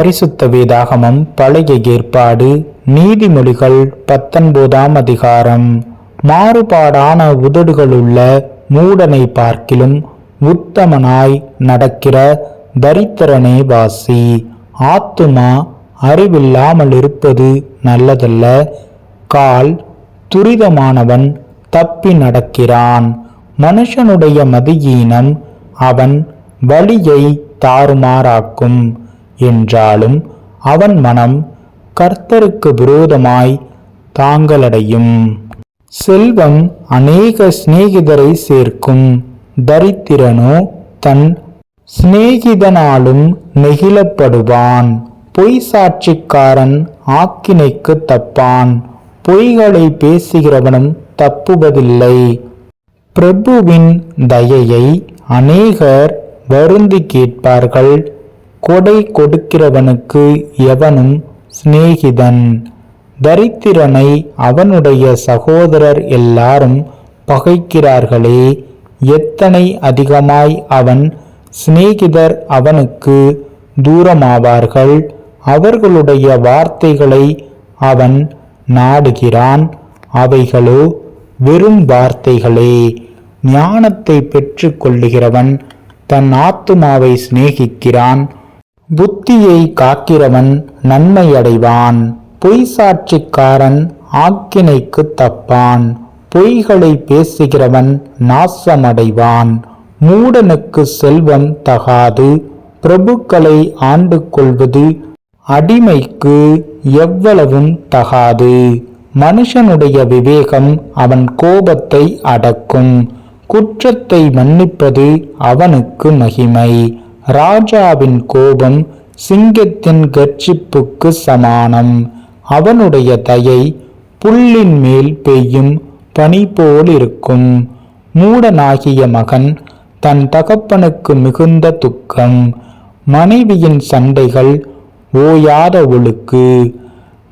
பரிசுத்த வேதாகமம் பழைய ஏற்பாடு. நீதிமொழிகள் பத்தொன்பதாம் அதிகாரம். மாறுபாடான உதடுகளுள்ள மூடனை பார்க்கிலும் உத்தமனாய் நடக்கிற தரித்திரனே வாசி. ஆத்துமா அறிவில்லாமல் இருப்பது நல்லதல்ல. கால் துரிதமானவன் தப்பி நடக்கிறான். மனுஷனுடைய மதியீனம் அவன் வழியை தாறுமாறாக்கும். என்றாலும் அவன் மனம் கர்த்தருக்கு விரோதமாய் தாங்களடையும் செல்வம் அநேக சிநேகிதரை சேர்க்கும் தரித்திரனோ தன் சிநேகிதனாலும் நெகிழப்படுவான். பொய் சாட்சிக்காரன் ஆக்கினைக்கு தப்பான். பொய்களை பேசுகிறவனும் தப்புவதில்லை. பிரபுவின் தயையை அநேகர் வருந்தி கேட்பார்கள். கொடை கொடுக்கிறவனுக்கு எவனும் சிநேகிதன். தரித்திரனை அவனுடைய சகோதரர் எல்லாரும் பகைக்கிறார்களே எத்தனை அதிகமாய் அவன் சிநேகிதர் அவனுக்கு தூரமாவார்கள்? அவர்களுடைய வார்த்தைகளை அவன் நாடுகிறான். அவைகளோ வெறும் வார்த்தைகளே. ஞானத்தை பெற்றுக்கொள்ளுகிறவன் தன் ஆத்துமாவை சிநேகிக்கிறான். புத்தியை காக்கிறவன் நன்மை அடைவான் பொய் சாட்சிக்காரன் ஆக்கினைக்கு தப்பான். பொய்களை பேசுகிறவன் நாசமடைவான். மூடனுக்கு செல்வம் தகாது. பிரபுக்களை ஆண்டு கொள்வது அடிமைக்கு எவ்வளவும் தகாது. மனுஷனுடைய விவேகம் அவன் கோபத்தை அடக்கும். குற்றத்தை மன்னிப்பது அவனுக்கு மகிமை. ராஜாவின் கோபம் சிங்கத்தின் கர்ச்சிப்புக்கு சமானம். அவனுடைய தயை புல்லின் மேல் பெய்யும் பனி போல் இருக்கும். மூடனாகிய மகன் தன் தகப்பனுக்கு மிகுந்த துக்கம். மனைவியின் சண்டைகள் ஓயாத ஒழுக்கு.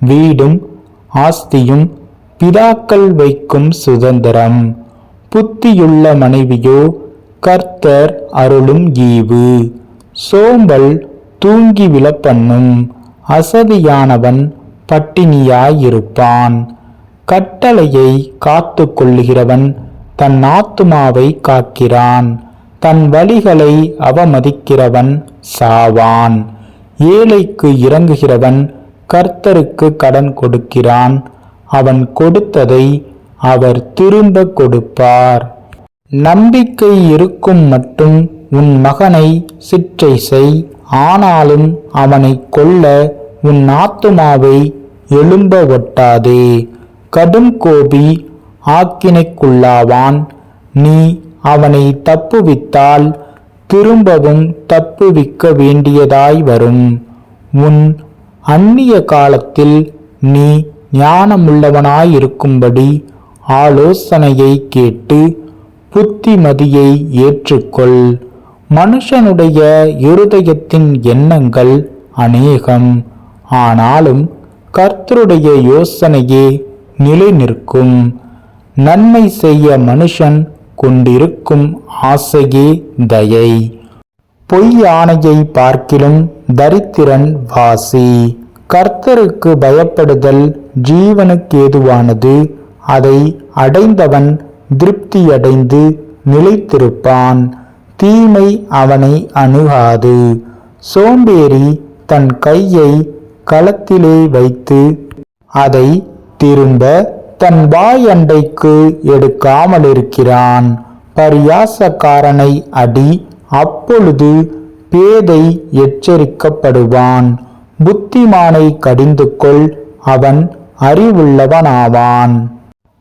வீடும் ஆஸ்தியும் பிதாக்கள் வைக்கும் சுதந்திரம். புத்தியுள்ள மனைவியோ கர்த்தர் அருளும் ஈவு. சோம்பல் தூங்கி விழப்பண்ணும். அசதியானவன் பட்டினியாயிருப்பான். கட்டளையை காத்து கொள்ளுகிறவன் தன் ஆத்துமாவை காக்கிறான். தன் வழிகளை அவமதிக்கிறவன் சாவான். ஏழைக்கு இறங்குகிறவன் கர்த்தருக்கு கடன் கொடுக்கிறான். அவன் கொடுத்ததை அவர் திரும்ப கொடுப்பார். நம்பிக்கை இருக்கும் மட்டும் உன் மகனை சிற்றை செய். ஆனாலும் அவனை கொல்ல உன் ஆத்துமாவை எழும்ப ஒட்டாதே. கடும் கோபி ஆக்கினைக்குள்ளாவான். நீ அவனை தப்புவித்தால் திரும்பவும் தப்புவிக்க வேண்டியதாய் வரும். உன் அந்நிய காலத்தில் நீ ஞானமுள்ளவனாயிருக்கும்படி ஆலோசனையை கேட்டு புத்திமதியை ஏற்றுக்கொள். மனுஷனுடைய இருதயத்தின் எண்ணங்கள் அநேகம். ஆனாலும் கர்த்தருடைய யோசனையே நிலை நிற்கும் நன்மை செய்ய மனுஷன் கொண்டிருக்கும் ஆசையே தயை. பொய் ஆணையை பார்க்கிலும் தரித்திரன் வாசி. கர்த்தருக்கு பயப்படுதல் ஜீவனுக்கேதுவானது. அதை அடைந்தவன் திருப்தியடைந்து நிலைத்திருப்பான். தீமை அவனை அணுகாது. சோம்பேறி தன் கையை களத்திலே வைத்து அதை திரும்ப தன் வாய் அண்டைக்கு எடுக்காமல் பரியாசக்காரனை அடி அப்பொழுது பேதை எச்சரிக்கப்படுவான். புத்திமானை கடிந்து கொள் அவன் அறிவுள்ளவனாவான்.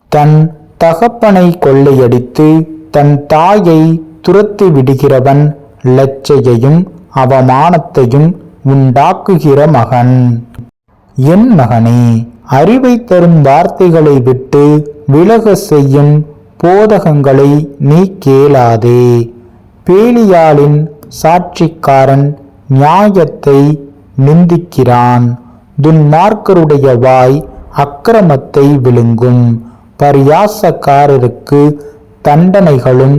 தன் தகப்பனை கொள்ளையடித்து தன் தாயை துரத்தி விடுகிறவன் லச்சையையும் அவமானத்தையும் உண்டாக்குகிற மகன். என் மகனே அறிவை தரும் வார்த்தைகளை விட்டு விலக செய்யும் போதகங்களை நீ கேளாதே. பேலியாளின் சாட்சிக்காரன் நியாயத்தை நிந்திக்கிறான். துன்மார்க்கருடைய வாய் அக்கிரமத்தை விழுங்கும். பரியாசக்காரருக்கு தண்டனைகளும்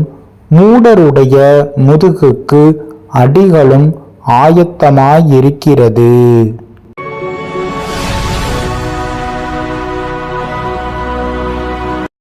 மூடருடைய முதுகுக்கு அடிகளும் ஆயத்தமாயிருக்கிறது.